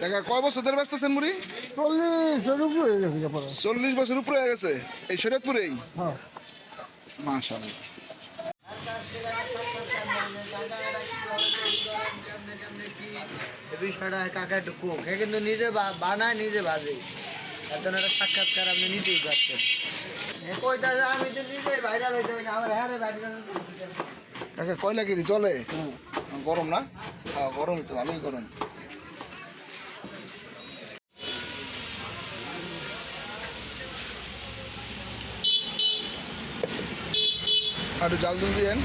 দেখা কয় বছর ধরে ব্যস্ত আছেন মুড়ি? চল্লিশ বছর উপরে হয়ে গেছে। এই শরীয়তপুরেই? হ্যাঁ। মাশাআল্লাহ। বিষয়টা কাকা হ্যাঁ কিন্তু নিজে বা- বানায় নিজে বাজে। তার জন্য একটা সাক্ষাৎকার আপনি নিতেই পারতেন। আমি তো নিজে ভাইরাল হইতে না আমার হ্যাঁ ভাইরাল কাকা চলে? গরম না? গরমই তো ভালোই গরম। আর একটু জাল জল দিয়েন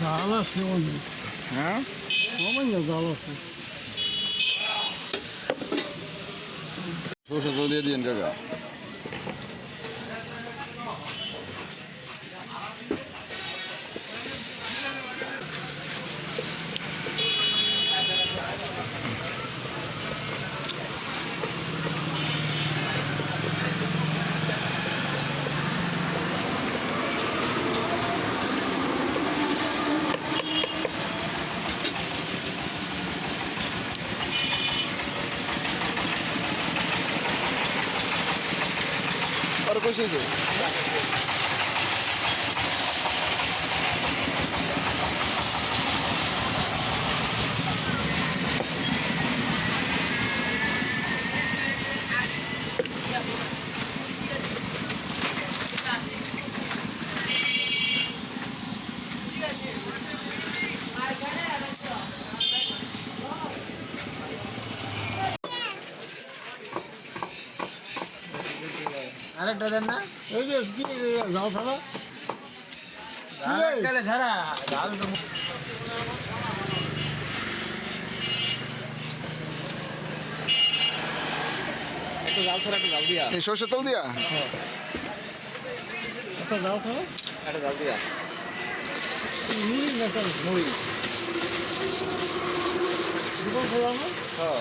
জাল আছে হ্যাঁ? জাল আছে। সরষে তো দিয়ে দিন কাকা। আর কইছে যে আরেকটা দেন না। এই যে কি রে, ছাড়া আরেকটা ছাড়া তো এই সরষে তেল দিয়া? একটা জাল দিয়া। মুড়ি মুড়ি। হ্যাঁ।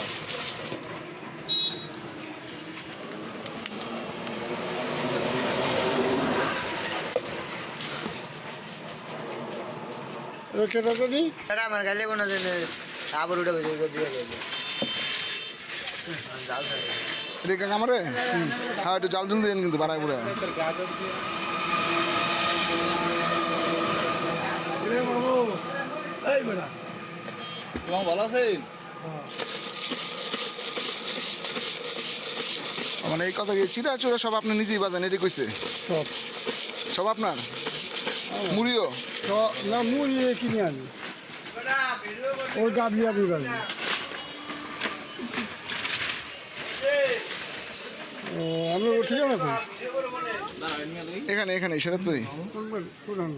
রেখে টাকা দিই এটা আমার গালে যে আবার উঠে বসে করে দিয়ে দেবে জাল রে কাকা হ্যাঁ একটু জাল দুল দিয়েন কিন্তু বাড়ায় বুড়া রে বাবু এই বেড়া তোমার ভালো আছেন? মানে এই কথা চিরা চুরা সব আপনি নিজেই বাজান এটি কইছে? সব। সব আপনার? মুড়িও না মুড়ি কিনে আনি ওর গাবি আমি গাবি আমরা ঠিক আছে এখানে এখানে কোন আনব